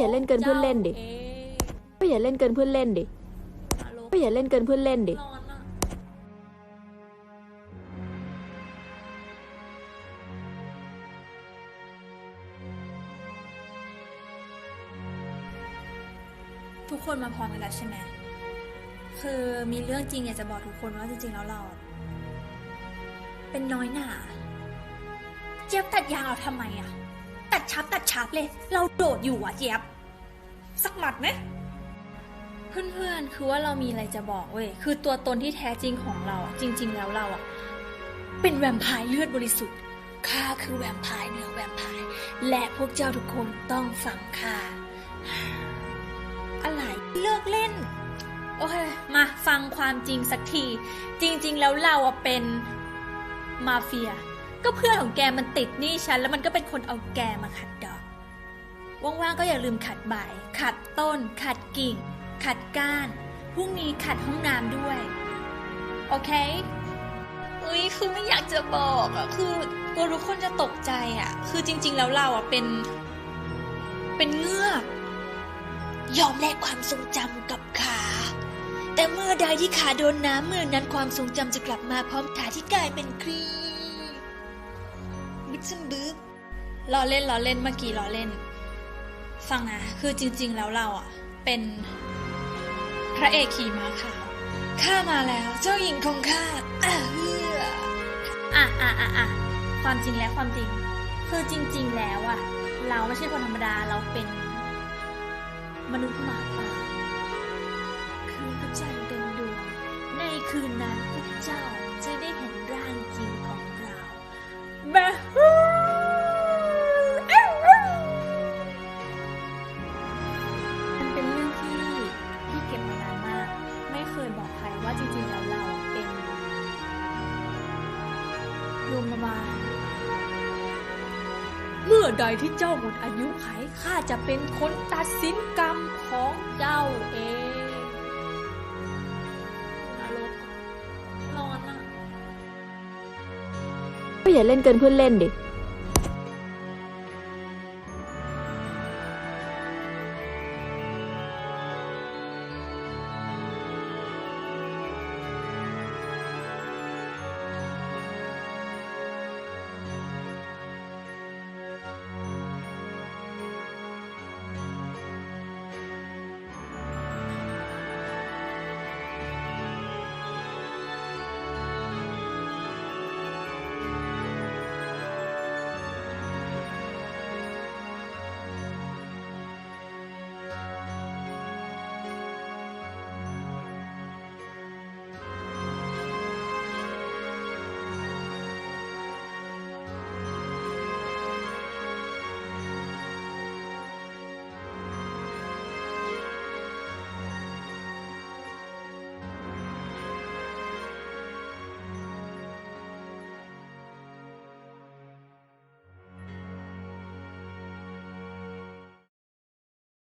อย่าเล่นเกินเพื่อนเล่นดิเอ๊ะก็อย่าเล่นเกินเพื่อนเล่นดินรกก็อย่าเล่นเกินเพื่อนเล่นดิร้อนอะทุกคนมาพร้อมกันแล้วใช่ไหม คือมีเรื่องจริงอยากจะบอกทุกคนว่าจริงๆแล้วเรา เป็นน้อยหน่าเจี๊ยบตัดยางเราทำไมอะ ตัดชับตัดชับเลย เราโดดอยู่อะเจี๊ยบ สักหมัดไหมเพื่อนๆ คือว่าเรามีอะไรจะบอกเว้ย คือตัวตนที่แท้จริงของเราจริง ๆ แล้วเราอะเป็นแวมไพร์เลือดบริสุทธิ์ ข้าคือแวมไพร์เนื้อแวมไพร์และพวกเจ้าทุกคนต้องฟังข้า อะไรเลิกเล่น โอเค มาฟังความจริงสักที จริง ๆ แล้วเราอะเป็นมาเฟีย ก็เพื่อนของแกมันติดหนี้ฉัน แล้วมันก็เป็นคนเอาแกมาขัดดอก ว่างๆก็อย่าลืมขัดใบขัดต้น ขัดกิ่ง ขัดก้าน พรุ่งนี้ขัดห้องน้ำด้วย โอเค อุ้ยคือไม่อยากจะบอกอะคือกลัวทุกคนจะตกใจอะคือจริง ๆ แล้วเราอะเป็น เป็นเงือก ยอมแลกความทรงจำกับขา แต่เมื่อใดที่ขาโดนน้ำเมื่อนั้นความทรงจำจะกลับมาพร้อมขาที่กลายเป็นครี มบึ้มบึ้บล้อเล่นล้อเล่นเมื่อกี้ล้อเล่น ฟังนะ คือจริง ๆ แล้วเราอะ เป็นพระเอกขี่ม้าขาวข้ามาแล้ว เจ้าหญิงของข้าอะเฮืออะอะอะอะความจริงแล้วความจริง คือจริง ๆ แล้วอะ เราไม่ใช่คนธรรมดาเราเป็น มนุษย์หมาป่าคืนพระจันทร์เต็มดวงในคืนนั้นพวกเจ้า มบาลเมื่อใดที่เจ้าหมดอายุไขข้าจะเป็นคนตัดสินกรรมของเจ้าเองนรกร้อนอะก็อย่าเล่นเกินเพื่อนเล่นดิ